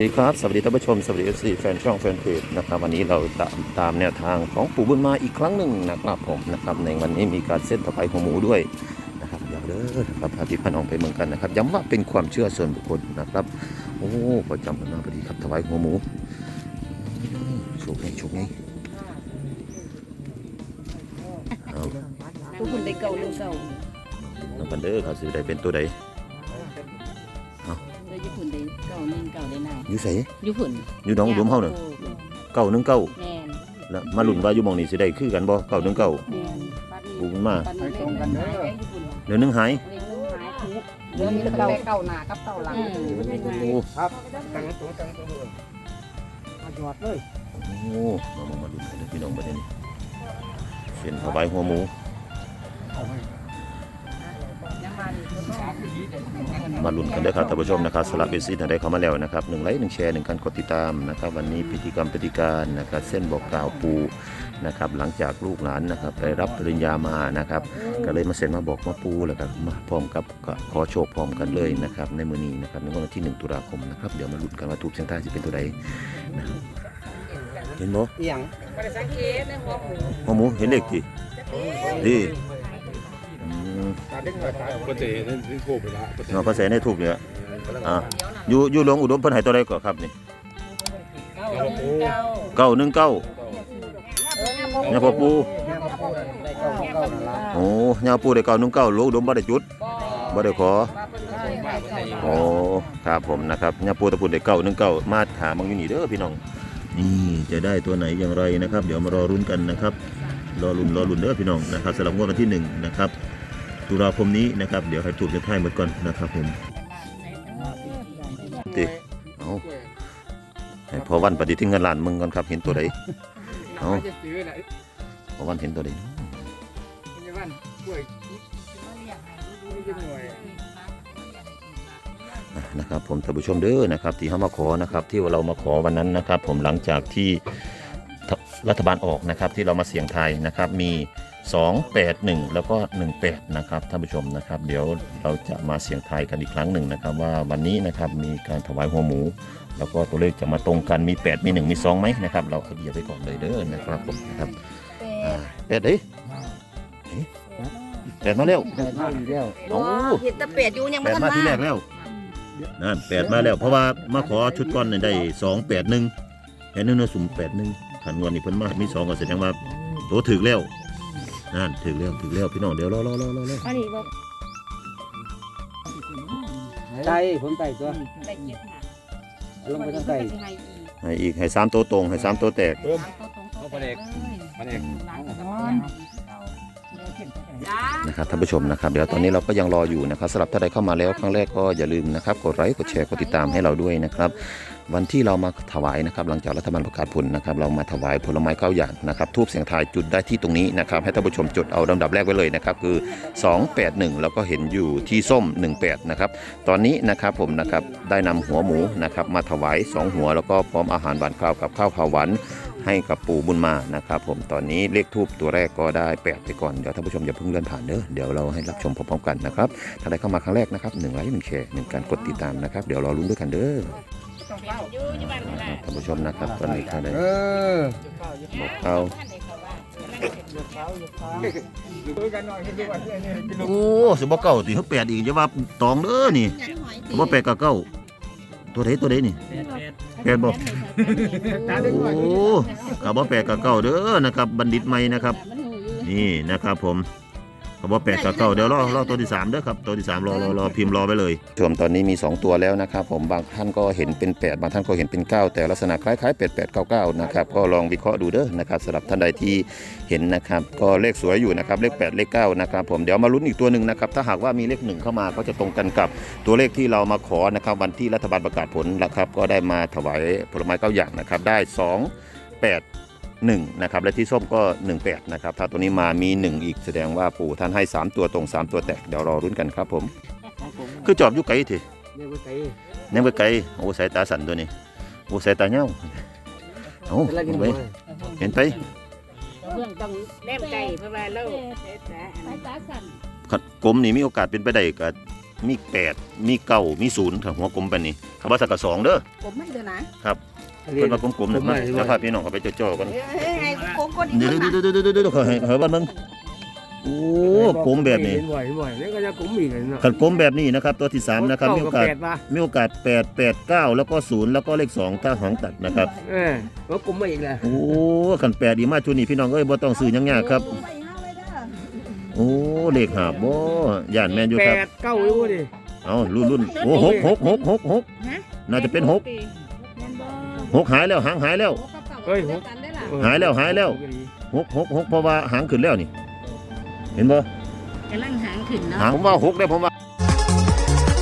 สวัสดีครับ สวัสดีท่านผู้ชม สวัสดีเอฟซีแฟนช่องแฟนเพจนะครับวันนี้เราตามตามแนวทางของปู่บุญมาอีกครั้งหนึ่งนะครับผมนะครับในวันนี้มีการเส้นถวายหัวหมูด้วยนะครับอย่าเด้อนะครับพาพี่พน้องไปเมืองกันนะครับย้ำว่าเป็นความเชื่อส่วนบุคคลนะครับ โอ้พอจำกันมาพอดีครับถวายหัวหมูอืมโชคดีโชคดีเอาทุกคนได้เก่าเรื่องเก่าน้ำกันเด้อครับสิได้เป็นตัวใดาหนึ่งเก่าได้นานอยู่ไสญี่ปุ่นอยู่หน้องอุดมเฮาน่ะเก้าหนึ่งเก้าแม่นแล้วมาลุ้นว่าอยู่หมองนี้สิได้คือกันบ่เก้าหนึ่งเก้า แม่นปู่บุญมาปันนี้เล่นกันเด้อญี่ปุ่นเดี๋ยวหนึงหายเล่นลูกหายทุกเรื่องนี้เก่าเก่าหน้ากับเก่าหลังอืมโอ้ครับตั้งตัวตั้งตัวมาจอดเลยโหมามามาดูกันเลยพี่น้องประเด็นนี้เส้นถวายหัวหมู มาลุ้นกันเด้อครับท่านผู้ชมนะครับสลับเบสซี่ท่านได้เข้ามาแล้วนะครับหนึ่งไลค์หนึ่งแชร์หนึ่งการกดติดตามนะครับวันนี้พิธีกรรมพิธีการนะครับเส้นบอกกล่าวปูนะครับหลังจากลูกหลานนะครับไปรับปริญญามานะครับก็เลยมาเซ็นมาบอกมาปูแล้วก็มาพร้อมกับก็ขอโชคพร้อมกันเลยนะครับในมือนี้นะครับในวันที่ 1 ตุลาคมนะครับเดี๋ยวมาลุ้นกันว่าถูกเชียงใต้จะเป็นตัวใดนะครับเห็นบ่เอียงหัวหมูเห็นเลขกี่ดี อืมก็จะเห็นนี่ถูกไปแล้วก็จะเนาะภาษาในถูกเนี่ยอ่าอยู่อยู่หลวงอุดมเพิ่นให้ตัวใดก่อนครับนี่เก่าเก้าหนึ่งเก้าเนี่ยพ่อปูแม่มาพูดได้เก่าเก่านั่นละโอ้ยาปูได้เก้าหนึ่งเก้าหลวงอุดมบ่ได้จุดบ่ได้ขอโอ้ครับผมนะครับยาปูตะปูได้เก้าหนึ่งเก้ามาถามมังอยู่นี่เด้อพี่น้องนี่จะได้ตัวไหนอย่างไรนะครับ เดี๋ยวมารอรุ้นกันนะครับรอลุ้นรอลุ้นเด้อพี่น้องนะครับสำหรับงวดวันที่หนึ่งนะครับ ตุลาคมนี้นะครับ เดี๋ยวให้ถูกจะท้ายหมดก่อนนะครับผมติเอาให้พอวันปฏิทินเงินล้านมึงก่อนครับ เห็นตัวใดเอาจะซื้อไหนพอวันเห็นตัวใดมันจะวันกล้วยนี่จะหน่วยอะนะครับผมท่านผู้ชมเด้อนะครับ ที่เขามาขอนะครับ ที่เรามาขอวันนั้นนะครับ ผมหลังจากที่รัฐบาลออกนะครับที่เรามาเสี่ยงทายนะครับ มี 281 แล้วก็ 18 นะครับท่านผู้ชมนะครับ เดี๋ยวเราจะมาเสี่ยงทายกันอีกครั้งหนึ่งนะครับ ว่าวันนี้นะครับมีการถวายหัวหมู แล้วก็ตัวเลขจะมาตรงกันมี 8 มี 1 มี2ไหมนะครับ เราเอาเดียวไปก่อนเลยเด้อนะครับผมนะครับอ่าแปดเด้เอ๊ะแปดมาเร็วได้มาอีกแล้วโอ้เห็นแตะเป็ดอยู่ยังแปไม่ดทันมามาที่แรกแล้วนั่นแปดมาแล้ว เพราะว่ามาขอชุดก้อนเนี่ยได้สองแปดหนึ่งแค่นึงเนอะสุ่มแปดหนึ่งขันงวดนี่เพิ่นมามีสองก็แสดงว่าโตถึกแล้ว นั่นถึกแล้วถึกแล้วพี่น้องเดี๋ยวรอรอรอรอรออันนี้บ่ใจผมใจตัวได้เจ็ดหาลงไปทางใจให้อีกให้สามตัวตรงให้สามตัวแตกเพิ่มเอาไปเด็กมาเด็กน นะครับท่านผู้ชมนะครับเดี๋ยวตอนนี้เราก็ยังรออยู่นะครับสำหรับท่านใดเข้ามาแล้วครั้งแรกก็อย่าลืมนะครับกดไลค์กดแชร์กดติดตามให้เราด้วยนะครับวันที่เรามาถวายนะครับหลังจากรัฐบาลประกาศผลนะครับเรามาถวายผลไม้เก้าอย่างนะครับทูบเสียงทายจุดได้ที่ตรงนี้นะครับให้ท่านผู้ชมจดเอาลำดับแรกไว้เลยนะครับคือ 281 แล้วก็เห็นอยู่ที่ส้ม 18นะครับตอนนี้นะครับผมนะครับได้นำหัวหมูนะครับมาถวาย 2 หัวแล้วก็พร้อมอาหารหวานข้าวกับข้าวขาวหวาน ให้กับปู่บุญมานะครับผมตอนนี้เลขทูบตัวแรกก็ได้8ไปก่อนเดี๋ยวท่านผู้ชมอย่าเพิ่งเลื่อนผ่านเด้อเดี๋ยวเราให้รับชมพร้อมๆกันนะครับถ้าได้เข้ามาครั้งแรกนะครับหนึ่งไลค์หนึ่งแชร์หนึ่งการกดติดตามนะครับเดี๋ยวรอลุ้นด้วยกันเด้อท่านผู้ชมนะครับตอนนี้ถ้าได้เออบอกเอาดูกันหน่อยให้ดูว่าเนี่ยเนี่ยโอ้สิบ่เก้าตีเขาแปดอีกจะว่าตองเด้อนี่บ่แปดกับเก้าตัวใดตัวใดนี่แปดบ่ โอ้กับบ่แปลกับเก้าเด้อนะครับ บัณฑิตใหม่นะครับ นี่นะครับผม กับบ่แปดกับเก้าเดี๋ยวรอรอตัวที่สามเด้อครับตัวที่สามรอรอรอพิมพ์รอไว้เลยชมตอนนี้มี 2 ตัวแล้วนะครับผมบางท่านก็เห็นเป็น8บางท่านก็เห็นเป็น 9 แต่ลักษณะคล้ายๆ8 8 9 9นะครับก็ลองวิเคราะห์ดูเด้อนะครับสำหรับท่านใดที่เห็นนะครับก็เลขสวยอยู่นะครับเลข 8 เลข9นะครับผมเดี๋ยวมาลุ้นอีกตัวหนึ่งนะครับถ้าหากว่ามีเลขหนึ่งเข้ามาก็จะตรงกันกับตัวเลขที่เรามาขอนะครับวันที่รัฐบาลประกาศผลนะครับก็ได้มาถวายผลไม้เก้าอย่างนะครับได้ 2 8 1นะครับและที่ส้มก็ 18นะครับถ้าตัวนี้มามี 1 อีกแสดงว่าปู่ท่านให้ 3 ตัวตรง 3 ตัวแตกเดี๋ยวรอรุ้นกันครับผม คือจอบอยู่ไกลทีเรียกว่าใจเนี่ยไปไกลโอ้สายตาสั่นตัวนี้โอ้สายตาเหี่ยวเอ้าเป็นไรกินไปบ่เห็นไปเพื่อนต้องแนมใจเพราะว่าเราสายตาสั่นขัดกลมนี่มีโอกาสเป็นไปได้ก็มีแปดมีเก้ามีศูนย์ครับหัวกลมแบบนี้คำว่าสักกะสองเด้อผมไม่เด้อนะ เพิ่นว่ากลมๆนะมาเดี๋ยวพาพี่น้องเขาไปจ่อๆกันเฮ้ยไงผมก็ดีเดี๋ยวนะเดี๋ยวเดี๋ยวเดี๋ยวเดี๋ยวเขาให้เขาบ้านมึงโอ้กลมแบบนี้เห็นบ่อยเห็นบ่อยแล้วก็จะกลมอีกเลยเนาะขันกลมแบบนี้นะครับ ตัวที่สามนะครับมีโอกาสเแปดป่ะมีโอกาสแปดแปดเก้าแล้วก็ศูนย์แล้วก็เลขสองถ้าหางตัดนะครับเออแล้วกลมมาอีกแล้วโอ้ขันแปดดีมากชุดนี้พี่น้องเอ้ยบ่ต้องซื้อหยังยากครับโอ้เลขหาบบ่ย่านแม่นอยู่แปครับดเก้าอยู่ดิเอารุ่นรุ่นโอ้หกหกหกหกหกน่าจะเป็นหก หกหายแล้วหางหายแล้วหายแล้วหายแล้ว หกหกหกเพราะว่าหางขึ้นแล้วนี่ เห็นบ่กำลังหางขึ้นเนาะ หางผมว่าหกได้ผมว่า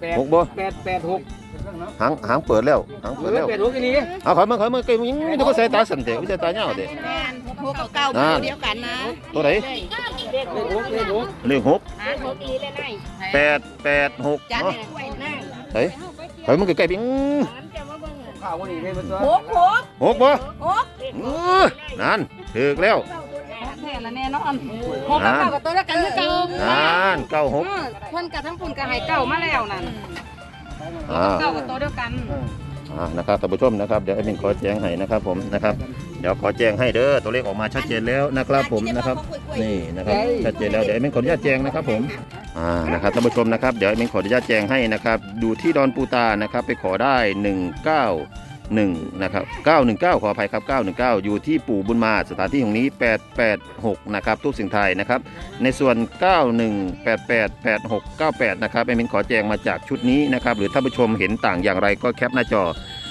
แปดหกบ่ แปดแปดหกหางหางเปิดแล้วหางเอเปิดอแล้วแปดหกอีนี่เอาขอยมาขอยมาเก่งยังไม่ต้องใส่ตาสั่นเด้ไม่ใส่ตาเหี่ยวเด้แม่นหกกับเก้าตัวเดียวกันนะตัวไหนเลขหกเลขหกเลขหกหาหกอีได้ไหนแปดแปดหกจัดเนาะให้กล้วยหน้าเฮ้ยขอยมันใกล้ๆพี่ข้าววันนี้ได้มาตัวหกหกหกบ่หกเออนั่นถึกแล้วแน่ละแน่นอนหกกับเก้ากับตัวเดียวกันคือเก่านั่นเก้าหกเออเพิ่นกับทั้งปุ่นกับให้เก้ามาแล้วนั่นอ่าเก้ากับตัวเดียวกันอ่านะครับท่านผู้ชมนะครับเดี๋ยวไอ้มินขอแจ้งให้นะครับผมนะครับเดี๋ยวขอแจ้งให้เด้อตัวเลขออกมาชัดเจนแล้วนะครับผมนะครับนี่นะครับชัดเจนแล้วเดี๋ยวไอ้มินขออนุญาตแจ้งนะครับผมอ่านะครับท่านผู้ชมนะครับเดี๋ยวไอ้มินขออนุญาตแจ้งให้นะครับดูที่ดอนปูตานะครับไปขอได้ 1นะครับ919 ขออภัยครับ 919 อยู่ที่ปู่บุญมาสถานที่ของนี้ 886 นะครับทุกสิ่งไทยนะครับ ในส่วน 91888698 นะครับไอ้มินขอแจ้งมาจากชุดนี้นะครับ หรือท่านผู้ชมเห็นต่างอย่างไรก็แคปหน้าจอ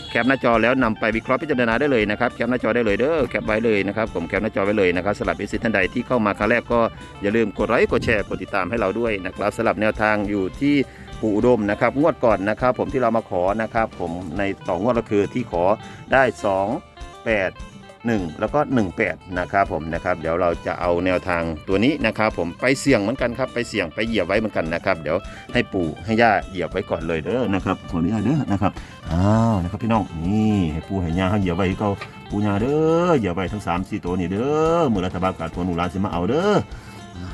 แคปหน้าจอแล้วนำไปวิเคราะห์พิจารณาได้เลยนะครับ แคปหน้าจอได้เลยเด้อ แคปไว้เลยนะครับ ผมแคปหน้าจอไว้เลยนะครับสำหรับอิสิท่านใดที่เข้ามาครั้งแรกก็อย่าลืมกดไลค์ กดแชร์ กดติดตามให้เราด้วยนะครับสำหรับแนวทางอยู่ที่ ปู่อุดมนะครับ งวดก่อนนะครับ ผมที่เรามาขอนะครับ ผมในต่องวดก็คือที่ขอได้ 2 8 1 แล้วก็ 18 นะครับผมนะครับเดี๋ยวเราจะเอาแนวทางตัวนี้นะครับ ผมไปเสี่ยงเหมือนกันครับไปเสี่ยงไปเหยียบไว้เหมือนกันนะครับ เดี๋ยวให้ปู่ให้ย่าเหยียบไว้ก่อนเลยเด้อนะครับขออนุญาตเด้อนะครับอ้าวนะครับพี่น้องนี่ให้ปู่ให้ย่าเหยียบไว้เขาปู่ย่าเด้อเหยียบไว้ทั้ง3 4ตัวนี่เด้อมือรัฐบาลการทวนหนูหลานสิมาเอาเด้อ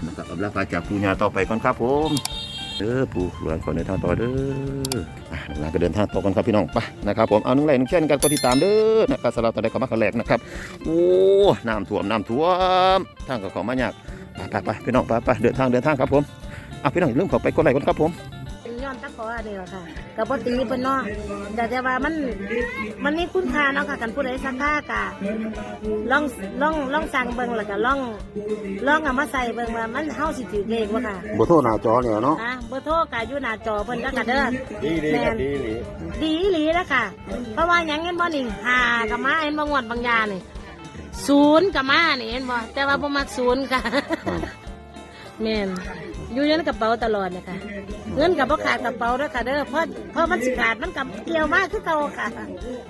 นะครับเอาละไปจากปู่ย่าต่อไปก่อนครับผม เด้อปู่หลวงขอเดินทางต่อเด้ออ่าหลาก็เดินทางต่อกันครับพี่น้องไปนะครับผมเอาหนึ่งไลหนึ่งเช่นกันก็ติดตามเด้อนะครับสำหรับตอนใดเข้ามาครั้นแรกนะครับโอ้น้ำท่วมน้ำท่วมทางก็ขอมายากไปไปไปพี่น้องไปไปเดินทางเดินทางครับผมอะพี่น้องอย่าลืมขอไปกดไลค์กดครับผม อนตะขออันนี้แหละค่ะกับปตีเพิ่นเนาะแต่แต่ว่ามันมันมีคุณค่าเนาะค่ะกันผู้ใดสักค่ากะลองลองลองสั่งเบิ่งแล้วก็ลองลองเอามาใส่เบิ่งว่ามันเฮาสิถือเลขบ่ค่ะบ่โทรหน้าจอเนี่ยเนาะอะเบอร์โทรก็อยู่หน้าจอเพิ่นแล้วก็เด้อดีดีแม่นดีดีดีอีหลีแล้วค่ะ เพราะว่าหยังเห็นบ่นี่หากับมาเห็นบ่งวดบางยานี่ศูนย์กับมานี่เห็นบ่แต่ว่าบ่มักศูนย์ค่ะแม่น อยู่ในกระเป๋าตลอดนะคะเงินกับพ่ขาดกระเป๋าด้วยค่ะเด้อเพราะเพราะมันสิขาดมันกับเกี่ยวมากคือเก่าค่ะ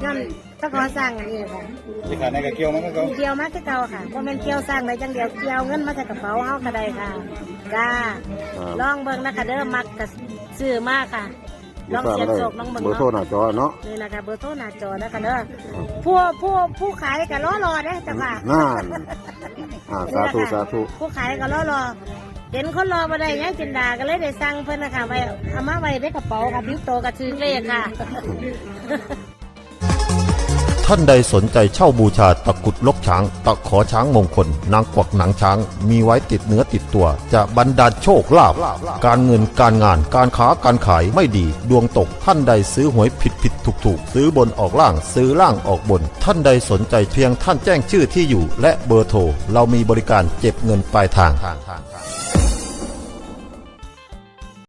ย้อนตะขอสร้างอันนี้ค่ะที่ขาดในกระเกี่ยวมันก็เขาเกี่ยวมากคือเก่าค่ะเพราะมันเกี่ยวสร้างได้จังเดียวเกี่ยวเงินมาใส่กระเป๋าเฮาก็ได้ค่ะจ้าลองเบิ่งนะคะเด้อมักกับซื้อมากค่ะลองเสียบโศกลองเบิ่งเบอร์โทรเนาะหน้าจอเนาะนี่นะคะเบอร์โทรหน้าจอนะคะเด้อผู้ผู้ผู้ขายก็รอรอเด้อจ้ะค่ะนั่นอ่าสาธุสาธุผู้ขายก็รอรอ เห็นคนรอมาได้ยังจินดาก็เลยได้สั่งเพิ่นนะคะไว้เอามาไว้ในกระเป๋าค่ะบิ้วโตกระชือเลขค่ะ ท่านใดสนใจเช่าบูชาตะกรุดลกช้าง ตะขอช้างมงคล นางกวักหนังช้าง มีไว้ติดเนื้อติดตัว จะบรรดาลโชคลาภการเงินการงานการค้าการขายไม่ดี ดวงตกท่านใดซื้อหวยผิดผิดถูกถูกซื้อบนออกล่างซื้อล่างออกบน ท่านใดสนใจเพียงท่านแจ้งชื่อที่อยู่ และเบอร์โทรเรามีบริการเก็บเงินปลายทาง